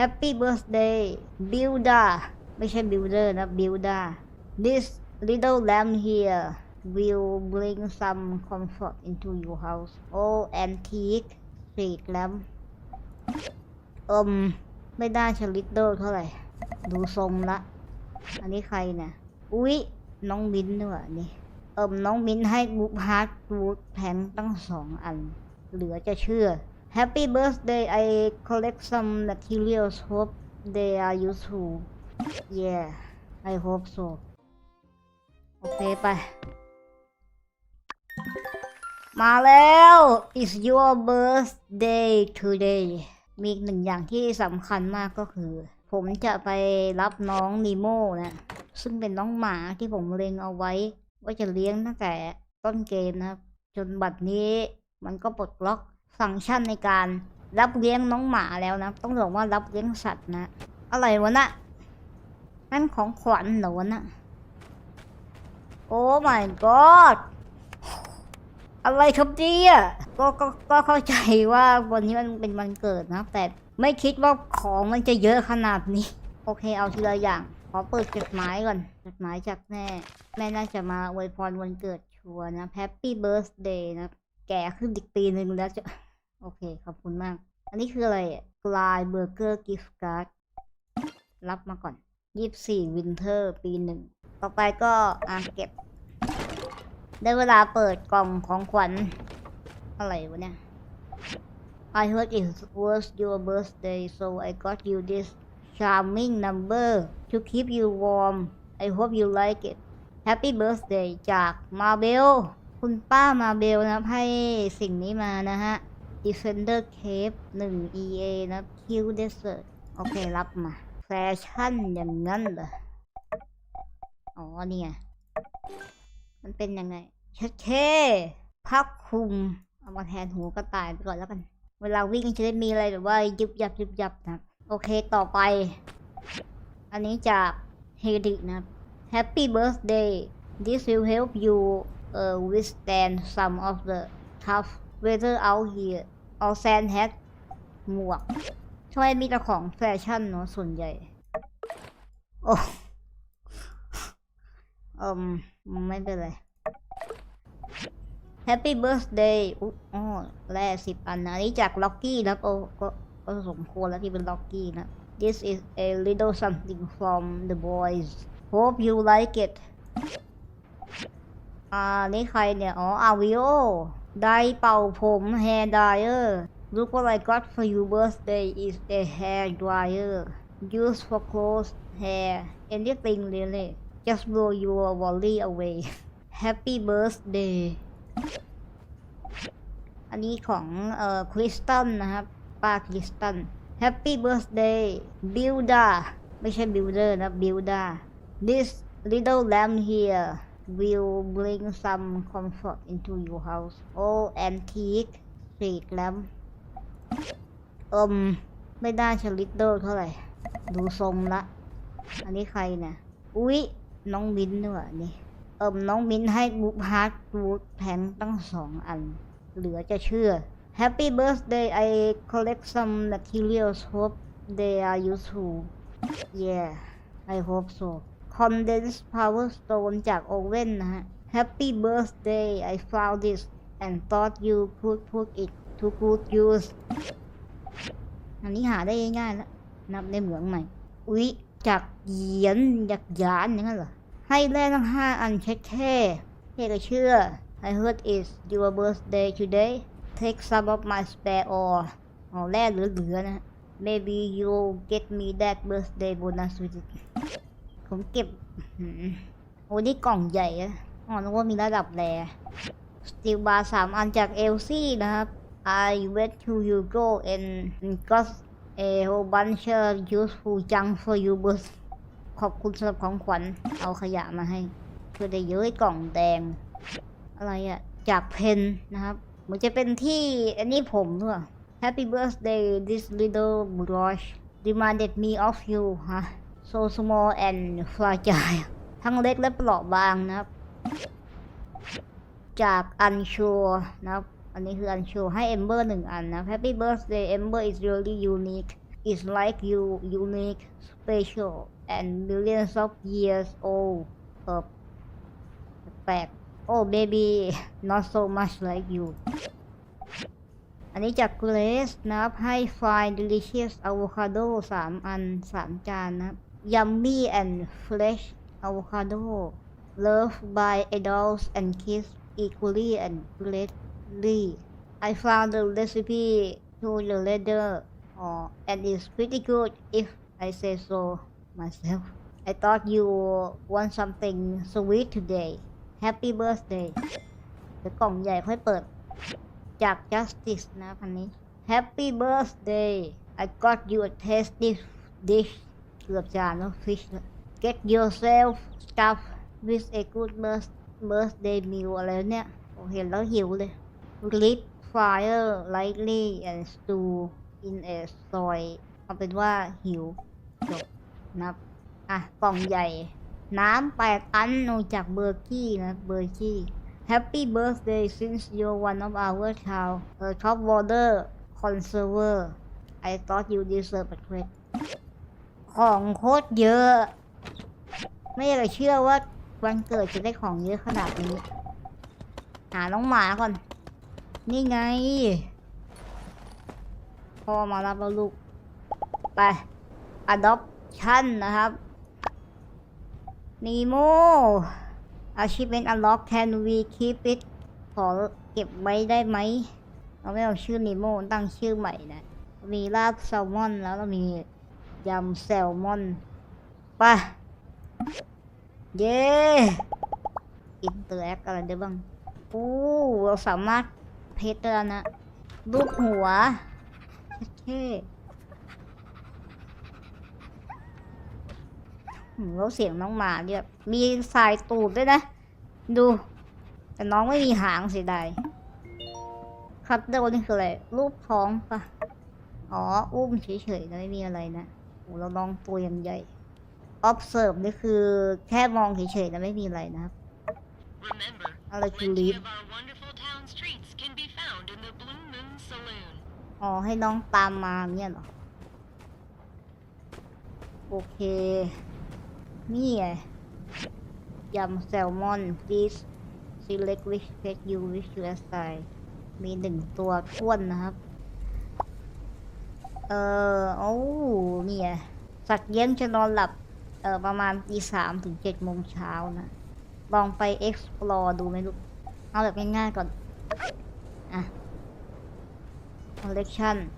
Happy birthday Builder ไม่ใช่ builder นะ Builder This little lamp here will bring some comfort into your house Oh antique street lamp อิมไม่ได้ชลิตเดอร์เท่าไหร่ ดูทรงละ อันนี้ใครเนี่ย อุ๊ย น้องมิ้นด้วยนี่ เอิมน้องมิ้นให้บุ๊กฮาร์ดบูทแพงตั้งสองอัน เหลือจะเชื่อ Happy birthday I collect some materials hope they are useful yeah I hope so โอเคไป มาแล้ว it's your birthday today มีหนึ่งอย่างที่สำคัญมากก็คือ ผมจะไปรับน้องนีโม่นะซึ่งเป็นน้องหมาที่ผมเล็งเอาไว้ ว่าจะเลี้ยงตั้งแต่ต้นเกมนะครับ จนบัดนี้มันก็ปลดล็อก ฟังก์ชันในการรับเลี้ยงน้องหมาแล้วนะ ต้องบอกว่ารับเลี้ยงสัตว์นะ อะไรวะนะนั่นของขวัญหรอวะนะโอ้ my god อะไรครับเนี่ยก็ก็ก็เข้าใจว่าวันนี้มันเป็นวันเกิดนะ แต่ไม่คิดว่าของมันจะเยอะขนาดนี้ โอเค เอาทีละอย่าง ขอเปิดจดหมายก่อนจดหมายจากแม่ แม่น่าจะมาอวยพรวันเกิดชัวร์นะ Happy Birthday นะ แก่ขึ้นอีกปีหนึ่งแล้วจะ โอเค ขอบคุณมาก อันนี้คืออะไรกลายเบอร์เกอร์กิฟต์การ์ดรับมาก่อนยี่สี่วินเทอร์ปีหนึ่ง ต่อไปก็อ่าเก็บ ได้เวลาเปิดกล่องของขวัญ อะไรวะเนี่ย I heard it was your birthday so I got you this charming number to keep you warm I hope you like it Happy birthday จากมาเบล คุณป้ามาเบลนะให้สิ่งนี้มานะฮะ Defender Cape 1 EA นะ Q Desert โอเครับมา แฟชั่นอย่างนั้นเหรอ อ๋อนี่ไง มันเป็นยังไงเช็ดเคพักคุม เอามาแทนหูกระต่ายไปก่อนแล้วกัน เวลาวิ่งจะได้มีอะไรแบบว่ายุบยับยุบยับนะโอเคต่อไป อันนี้จากเฮดินะ Happy birthday this will help you uh, withstand some of the tough weather out here all sand hat หมวกช่วยมีแต่ของแฟชั่นเนาะส่วนใหญ่ โอ้เอืมไม่เป็นไร Happy birthday อุ๊อ๋อแร่สิบอันนะนนี้จากล็อกกี้นะโอ้ก็ก็สมควรแล้วที่เป็นล็อกกี้นะ This is a little something from the boys Hope you like it อ่า นี่ใครเนี่ย อ๋ออาวิโอ ไดร์เป่าผม hair dryer Look what I got for you birthday is a hair dryer used for clothes hair anything really just blow your worry away Happy birthday อันนี้ของเอ่อคริสตันนะครับป้าคริสตัน Happy birthday Builder ไม่ใช่ builder นะ Builder This little lamp here will bring some comfort into your house Oh antique street lamp อิมไม่ได้ชลิตเดอร์เท่าไหร่ ดูทรงละ อันนี้ใครเนี่ย อุ๊ย น้องมิ้นด้วยนี่เอิมน้องมิ้นให้บุ๊กฮาร์ดบูทแพงตั้งสองอัน เหลือจะเชื่อ Happy birthday I collect some materials hope they are useful yeah I hope so condensed power stone จากโอเว่นนะฮะ Happy birthday I found this and thought you could put it to good use อันนี้หาได้ง่ายๆแล้วนับในเหมืองใหม่ อุ๊ยจากเหยียนจากหยานอย่างนั้นเหรอ ให้แร่ทั้งห้าอันเช็คแค่เท่ก็เชื่อ I heard it's your birthday today take some of my spare ore อ๋อแร่เหลือๆนะ maybe you'll get me that birthday bonus with it ผมเก็บโอ้นี่กล่องใหญ่อะอ๋อนึกว่ามีระดับแรสตีลบาร์สามอันจากเอลซี่นะครับ I went to Hugo and got a whole bunch of useful junk for you both ขอบคุณสำหรับของขวัญ เอาขยะมาให้เพื่อได้เย้ยกล่องแดง อะไรอะจากเพนนะครับมือนจะเป็นที่อันนี้ผมด้วย Happy birthday this little brush reminded me of you ฮะ so small and fragile ทั้งเล็กและเปราะบางนะครับ จาก unsure นะครับ อันนี้คือ unsure ให้ Ember หนึ่งอันนะ Happy birthday Ember is really unique is like you unique special and millions of years old เออแปลก oh baby not so much like you อันนี้จาก Grace นะครับ ให้ fine delicious avocado สามอันสามจานนะครับ yummy and fresh avocado loved by adults and kids equally and greatly I found the recipe to the letter oh, and it's pretty good if I say so myself I thought you want something sweet today Happy birthday เดี๋ยวกล่องใหญ่ค่อยเปิด จาก Justice นะพันนี้ Happy birthday I got you a tasty dish เกือบจานแล้ว fish แล้ว Get yourself stuff with a good birthday meal อะไรเนี่ยโอเห็นแล้วหิวเลย Lit fire lightly and stew in a soy เอาเป็นว่าหิวจบนะครับ อะ กล่องใหญ่ น้ำแปดอันนอกจากเบอร์กี้นะเบอร์กี้ Happy birthday since you're one of our town a top water conserver I thought you deserve a treat ของโคตรเยอะ ไม่อยากจะเชื่อว่าวันเกิดจะได้ของเยอะขนาดนี้ หาน้องหมาก่อน นี่ไงพ่อมารับแล้วลูก ไป adoption นะครับนีโม achievement unlock can we keep it ขอเก็บไว้ได้ไหม เราไม่เอาชื่อนีโมตั้งชื่อใหม่นะ มีลาบแซลมอนแล้วก็มี ยำแซลมอนไปเย้อินเตอร์แอคอะไรได้บ้างอู้เราสามารถเพชรได้แล้วนะรูปหัวเท่ๆหืมแล้วเสียงน้องหมาเนี่ยมีสายตูดด้วยนะ ดู แต่น้องไม่มีหางเสียดายคัตเตอร์นี่คืออะไร รูปท้องปะอ๋อ อุ้มเฉยๆนะไม่มีอะไรนะ เราลองตัวอย่างใหญ่ observe นี่คือแค่มองเฉยๆนะไม่มีอะไรนะครับ Remember, I like to plenty lead. of our wonderful town's treats can be found in the Blue Moon Saloon. อ๋อให้น้องตามมาเนี่ยเหรอ โอเค นี่ไงยำแซลมอน please select which pet you wish to assign มีหนึ่งตัวท้วนนะครับ เออโอ้เนี่ยสัตว์เลี้ยงจะนอนหลับเออประมาณตีสามถึงเจ็ดโมงเช้านะ ลองไป explore ดูไหมลูก เอาแบบง่ายๆก่อน อะ collection